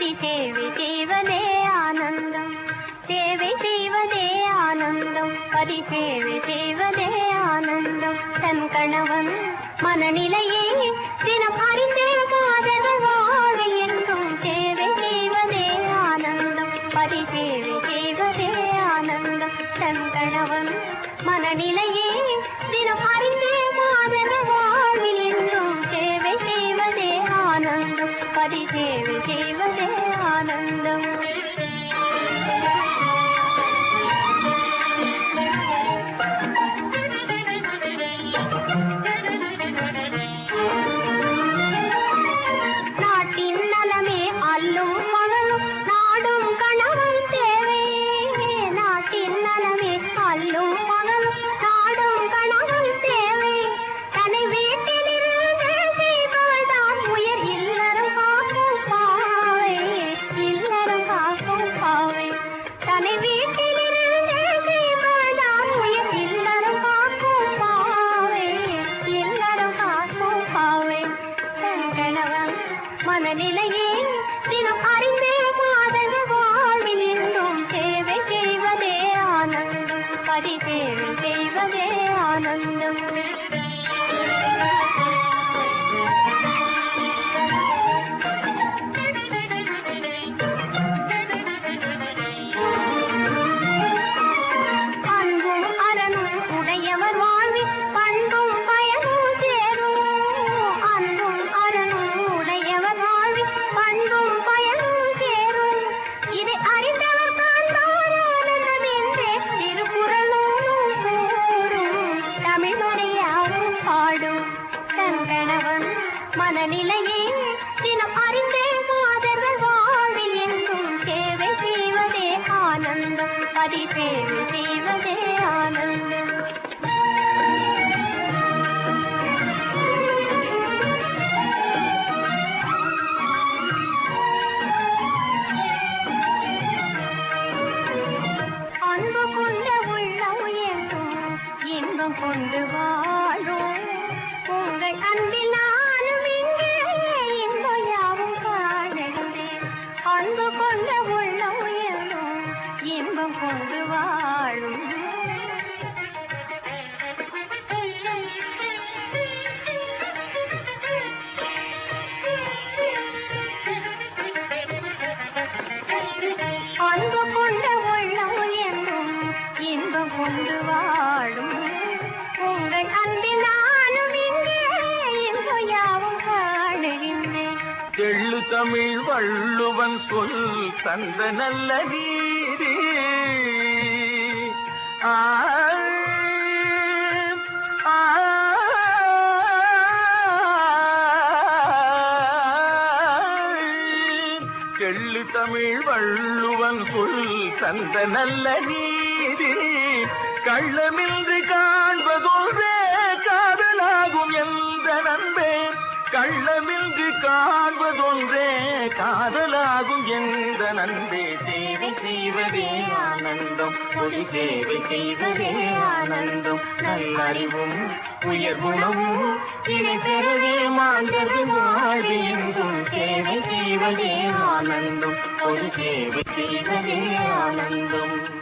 பதி சேவை செய்வதே ஆனந்தம். சேவை செய்வதே ஆனந்தம். பதி சேவை செய்வதே ஆனந்தம். தன் கணவன் மனநிலையே தினம் அறிந்தே காதல் வாழ என்றும் சேவை செய்வதே ஆனந்தம். செய்வதே ஆனந்தம். தன் கணவன் மனநிலையே தினம் காதல் வாழ்வில் என்றும் சேவை செய்வதே ஆனந்தம். செய்வதே மனநிலையே தினம் அறிந்தே மாதன் வாழ்வில் சேவை செய்வதே ஆனந்தம். பரிசேவை செய்வதே ஆனந்தம். மனநிலையே தினம் அறிந்தே மாதர்கள் வாழ்வில் எங்கும் சேவை செய்வதே ஆனந்தம். பதி இன்பம் கொண்டு வாழும் அன்பு கொண்ட உள்ளம் என்னும் இன்பம் கொண்டு வாழும். உங்கள் அன்பினாலும் இங்கே இன்பம் யாவும் காணுகின்றேன். தெள்ளு தமிழ் வள்ளுவன் சொல் தந்த நல்லதே நீதி ஆ, ஆ, தமிழ் வள்ளுவன் சொல் தந்த நல்ல நீதி. கள்ளமின்றி காண்பதொன்றே காதலாகும் எந்த நண்பே. கள்ளமின்றி கா காதலாகும் எந்த நண்பே? சேவை செய்வதே ஆனந்தம். பொது சேவை செய்வதே ஆனந்தம். நல்லறிவும் உயர்குணமும் இணை பெறவே மாந்தது வாழ்வு சேவை செய்வதே ஆனந்தம். பொது சேவை செய்வதே ஆனந்தம்.